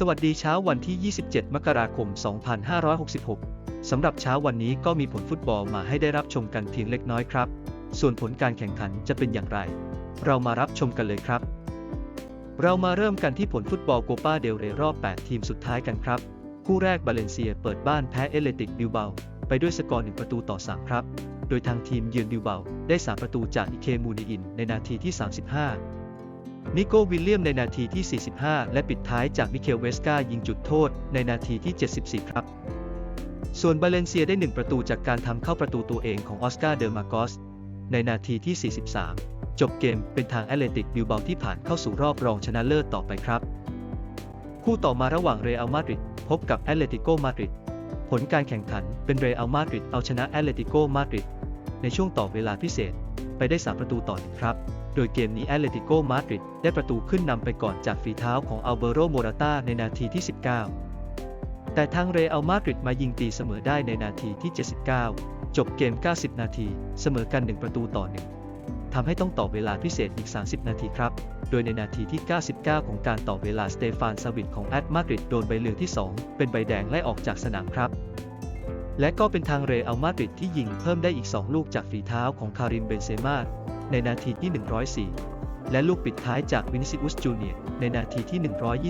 สวัสดีเช้าวันที่ 27 มกราคม 2566 สำหรับเช้าวันนี้ก็มีผลฟุตบอลมาให้ได้รับชมกันเพียงเล็กน้อยครับ ส่วนผลการแข่งขันจะเป็นอย่างไร เรามารับชมกันเลยครับ เรามาเริ่มกันที่ผลฟุตบอลโกปาเดลเรรอบ 8 ทีมสุดท้ายกันครับ คู่แรกบาเลนเซียเปิดบ้านแพ้เอเลติกบิลเบา ไปด้วยสกอร์ 1 ประตูต่อ 3 ครับ โดยทางทีมเยือนบิลเบาได้ 3 ประตูจากอิเคมูนีอินในนาทีที่ 35 นิโก้วิลเลียมในนาทีที่ 45 และปิดท้ายจากมิเคลเวสกายิงจุดโทษในนาทีที่ 74 ครับ ส่วนบาเลนเซียได้ 1 ประตูจากการทำเข้าประตูตัวเองของออสการ์เดอร์มาโกสในนาทีที่ 43 จบเกมเป็นทางแอตเลติกบิลเบาที่ผ่านเข้าสู่รอบรองชนะเลิศต่อไปครับ คู่ต่อมาระหว่างเรอัลมาดริดพบกับแอตเลติโกมาดริดผลการแข่งขันเป็นเรอัลมาดริดเอาชนะแอตเลติโกมาดริดในช่วงต่อเวลาพิเศษไปได้ 3 ประตูต่อหนึ่งครับ โดยเกมนี้แอตเลติโกมาดริดได้ประตูขึ้นนำไปก่อนจากฝีเท้าของอัลเบโรโมราตาในนาทีที่ 19 แต่ทางเรอัลมาดริดมายิงตีเสมอได้ในนาทีที่ 79 จบเกม 90 นาที เสมอกัน 1 ประตูต่อ 1ทำให้ต้องต่อเวลาพิเศษอีก 30 นาทีครับ โดยในนาทีที่ 99 ของการต่อเวลาสเตฟานซาวิตของแอตมาดริดโดนใบเหลืองที่ 2 เป็นใบแดงไล่ออกจากสนามครับและก็เป็นทางเรอัลมาดริดที่ยิงเพิ่มได้อีก 2 ลูกจากฝีเท้าของคาริมเบนเซม่า ในนาทีที่ 104 และลูกปิดท้ายจากวินิซิอุสจูเนียร์ในนาทีที่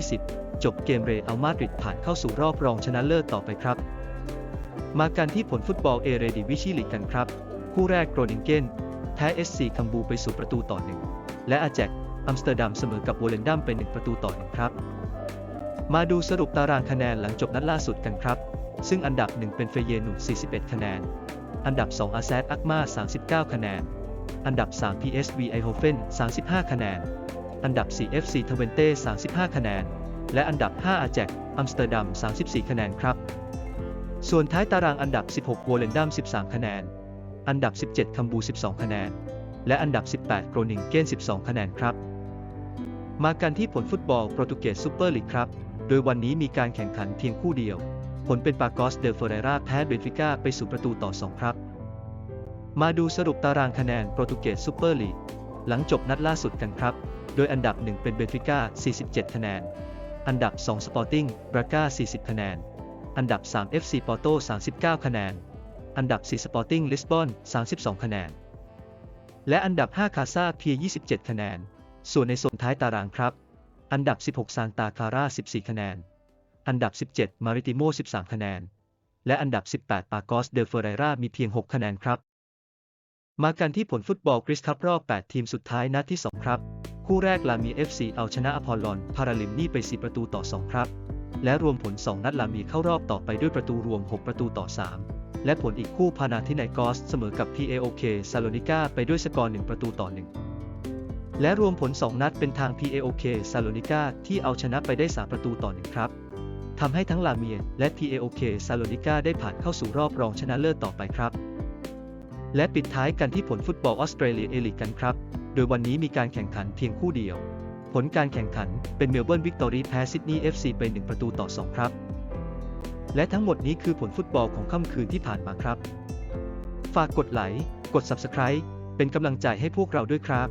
120 จบเกมเรอัลมาดริดผ่านเข้าสู่รอบรองชนะเลิศต่อไปครับ มากันที่ผลฟุตบอลเอเรดิวิชิลีกกันครับ คู่แรกโกรนิงเกนแพ้เอสซีคัมบูไปสู่ประตูต่อหนึ่งและอาแจกอัมสเตอร์ดัมเสมอกับโวเลนดัมเป็น1ประตูต่อหนึ่งครับ มาดูสรุปตารางคะแนนหลังจบนัดล่าสุดกันครับ ซึ่งอันดับ 1 เป็นเฟเยนู41 คะแนน อันดับ 2 อาแซดอักมา39 คะแนน อันดับ 3 PSV ไอโฮเฟน35 คะแนน อันดับ 4 FC ทเวนเต้35 คะแนน และอันดับ 5 อาแจกอัมสเตอร์ดัม 34 คะแนนครับ ส่วนท้ายตารางอันดับ 16โวเลนดัม 13 คะแนน อันดับ 17 คัมบู 12 คะแนน และอันดับ 18 โกรนิงเกน 12 คะแนนครับ มากันที่ผลฟุตบอลโปรตุเกสซูเปอร์ลีกครับ โดยวันนี้มีการแข่งขันเพียงคู่เดียว ผลเป็นปากอสเดอเฟเรราแพ้เบนฟิก้าไปสู่ประตูต่อ 2 ครับ มาดูสรุปตารางคะแนนโปรตุเกสซูเปอร์ลีกหลังจบนัดล่าสุดกันครับ โดยอันดับ 1 เป็นเบนฟิก้า 47 คะแนน อันดับ 2 สปอร์ติ้งบราก้า 40 คะแนน อันดับ 3 FC ปอร์โต 39 คะแนน อันดับ 4 สปอร์ติ้งลิสบอน 32 คะแนน และอันดับ 5 คาซาเพีย 27 คะแนน ส่วนในโซนท้ายตารางครับ อันดับ 16 ซานตาคาร่า 14 คะแนน อันดับ 17 มาริติโม 13 คะแนน และอันดับ 18 ปากอส เดอเฟเรรามีเพียง 6 คะแนนครับ มากันที่ผลฟุตบอลกริสคัพรอบ 8 ทีมสุดท้ายนัดที่ 2 ครับ คู่แรกลามี FC เอาชนะอพอลลอนพาราลิมนี่ไป 4 ประตูต่อ 2 ครับ และรวมผล 2 นัดลามีเข้ารอบต่อไปด้วยประตูรวม 6 ประตูต่อ 3 และผลอีกคู่พานาทิไนกอสเสมอกับ PAOK ซาโลนิกาไปด้วยสกอร์ 1 ประตูต่อ 1 และรวมผล 2 นัดเป็นทาง PAOK ซาโลนิกาที่เอาชนะไปได้ 3 ประตูต่อ 1 ครับทำให้ทั้งลาเมียและ PAOK ซาโลนิกาได้ผ่านเข้าสู่รอบรองชนะเลิศต่อไปครับ และปิดท้ายกันที่ผลฟุตบอลออสเตรเลียเอลิกกันครับ โดยวันนี้มีการแข่งขันเพียงคู่เดียว ผลการแข่งขันเป็นเมลเบิร์นวิกตอรีแพ้ซิดนีย์เอฟซีไป 1 ประตูต่อ 2 ครับ และทั้งหมดนี้คือผลฟุตบอลของค่ำคืนที่ผ่านมาครับ ฝากกดไลค์ กด Subscribe เป็นกำลังใจให้พวกเราด้วยครับ